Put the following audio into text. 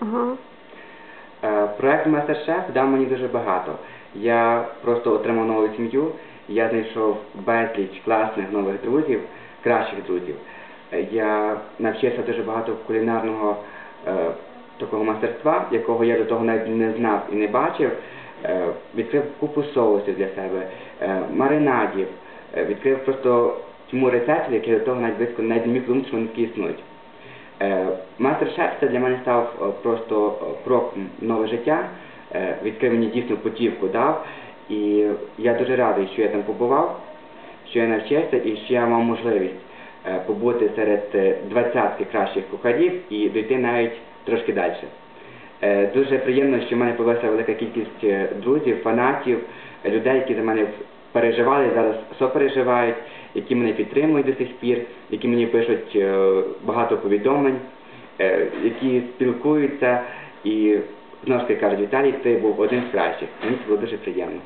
Ага. Е, Проект Мастер-шеф дав мені дуже багато. Я просто отримав нову сім'ю, я знайшов безліч класних нових друзів, кращих друзів. Е, Я навчився дуже багато кулінарного е, такого мастерства, якого я до того навіть не знав і не бачив. Е, відкрив купу соусів для себе, е, маринадів, е, відкрив просто тьму рецептів, які до того навіть близько навіть не міг думати, що вони існують. Е, Мастер-шеф це для мене став е, просто е, крок нове життя, відкрив мені дійсно путівку дав. І я дуже радий, що я там побував, що я навчився і що я мав можливість побути серед двадцятки кращих кухарів і дійти навіть трошки далі. Дуже приємно, що в мене з'явилася велика кількість друзів, фанатів, людей, які за мене переживали, зараз сопереживають, які мене підтримують до сих пір, які мені пишуть е, багато повідомлень, е, які спілкуються і знову ж таки кажуть, Віталій, ти був один з кращих. Мені це було дуже приємно.